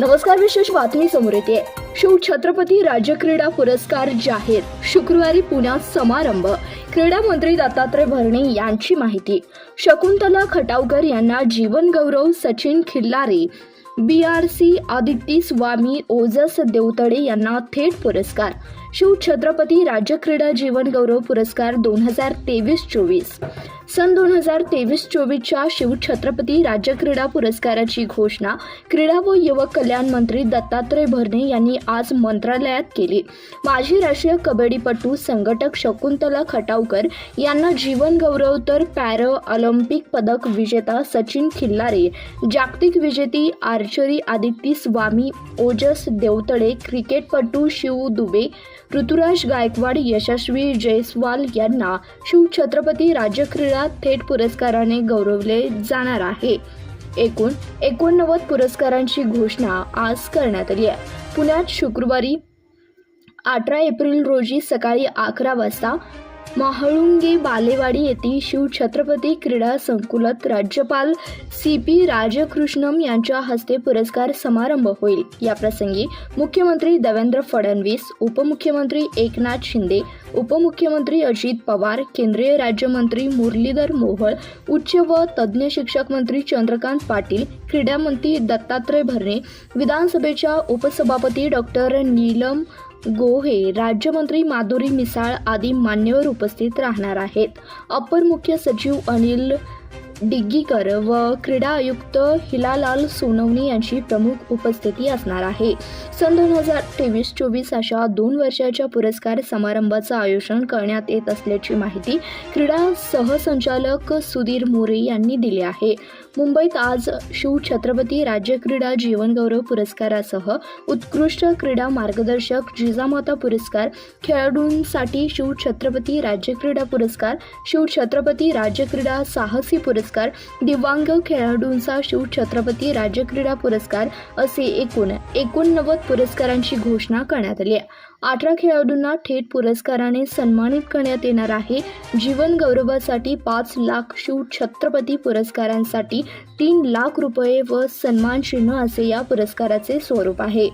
नमस्कार विशेष बातमी समोर येते. शिव छत्रपती राज्य क्रीडा पुरस्कार जाहीर. शुक्रवारी पुण्यात समारंभ. क्रीडा मंत्री दत्तात्रय भरणे यांची माहिती. शकुंतला खटावकर यांना जीवन गौरव Sachin Khillare B R C Aditya Swami Ojas Devtade यांना थेट पुरस्कार. शिव छत्रपती राज्य क्रीडा जीवन गौरव पुरस्कार दोन हजार तेवीस चोवीस. सन दोन हजार तेवीस चोवीसच्या शिव छत्रपती राज्य क्रीडा पुरस्काराची घोषणा क्रीडा व युवक कल्याण मंत्री दत्तात्रय भरणे यांनी आज मंत्रालयात केली. माजी राष्ट्रीय कबड्डीपटू संघटक शकुंतला खटावकर यांना जीवन गौरव तर पॅर ऑलिम्पिक पदक विजेता सचिन खिल्लारे जागतिक विजेती आर्चरी आदित्य स्वामी ओजस देवतडे क्रिकेटपटू शिव दुबे ऋतुराज गायकवाड यशस्वी जयस्वाल यांना शिव छत्रपती राज्य क्रीडा थेट पुरस्काराने गौरवले जाणार आहे. एकूण एकोणनव्वद पुरस्कारांची घोषणा आज करण्यात आली आहे. पुण्यात शुक्रवारी अठरा एप्रिल रोजी सकाळी अकरा वाजता महाळुंगे बालेवाडी येथील शिव छत्रपती क्रीडा संकुलात राज्यपाल सी पी राजकृष्णम यांच्या हस्ते पुरस्कार समारंभ होईल. याप्रसंगी मुख्यमंत्री देवेंद्र फडणवीस उपमुख्यमंत्री एकनाथ शिंदे उपमुख्यमंत्री अजित पवार केंद्रीय राज्यमंत्री मुरलीधर मोहोळ उच्च व तज्ज्ञ शिक्षक मंत्री चंद्रकांत पाटील क्रीडा मंत्री दत्तात्रय भरणे विधानसभेच्या उपसभापती डॉक्टर नीलम गोहे राज्यमंत्री माधुरी मिसाळ आदी मान्यवर उपस्थित राहणार आहेत. अपर मुख्य सचिव अनिल डिग्गीकर व क्रीडा आयुक्त हिलालाल सोनवणी यांची प्रमुख उपस्थिती असणार आहे. सन दोन हजार तेवीस चोवीस अशा दोन वर्षाच्या पुरस्कार समारंभाचं आयोजन करण्यात येत असल्याची माहिती क्रीडा सहसंचालक सुधीर मोरे यांनी दिली आहे. मुंबईत आज शिव छत्रपती राज्य क्रीडा जीवनगौरव पुरस्कारासह उत्कृष्ट क्रीडा मार्गदर्शक जिजामाता पुरस्कार खेळाडूंसाठी शिव छत्रपती राज्य क्रीडा पुरस्कार शिव छत्रपती राज्य क्रीडा साहसी पुरस्कार दिव्यांग खेळाडूंचा शिव छत्रपती राज्य क्रीडा पुरस्कार असे एकूण एकोणनव्वद पुरस्कारांची घोषणा करण्यात आली आहे. अठरा खेळाडूंना थेट पुरस्काराने सन्मानित करण्यात येणार आहे. जीवन गौरवासाठी पाच लाख शिव छत्रपती पुरस्कारांसाठी तीन लाख रुपये व सन्मानचिन्ह असे या पुरस्काराचे स्वरूप आहे.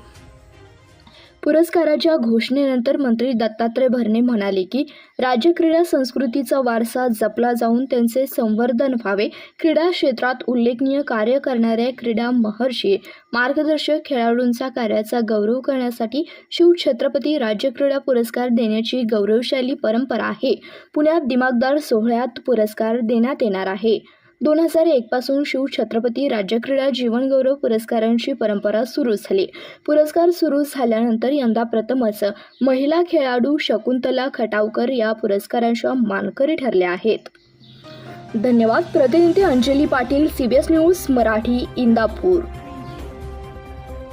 पुरस्काराच्या घोषणेनंतर मंत्री दत्तात्रय भरणे म्हणाले की राज्य क्रीडा संस्कृतीचा वारसा जपला जाऊन त्यांचे संवर्धन व्हावे. क्रीडा क्षेत्रात उल्लेखनीय कार्य करणाऱ्या क्रीडा महर्षी मार्गदर्शक खेळाडूंचा कार्याचा गौरव करण्यासाठी शिव छत्रपती राज्य क्रीडा पुरस्कार देण्याची गौरवशाली परंपरा आहे. पुण्यात दिमागदार सोहळ्यात पुरस्कार देण्यात येणार आहे. दोन हजार एकपासून शिव छत्रपती राज्य क्रीडा जीवनगौरव पुरस्कारांची परंपरा सुरू झाली. पुरस्कार सुरू झाल्यानंतर यंदा प्रथमच महिला खेळाडू शकुंतला खटावकर या पुरस्कारांच्या मानकरी ठरल्या आहेत. धन्यवाद. प्रतिनिधी अंजली पाटील सीबीएस न्यूज मराठी इंदापूर.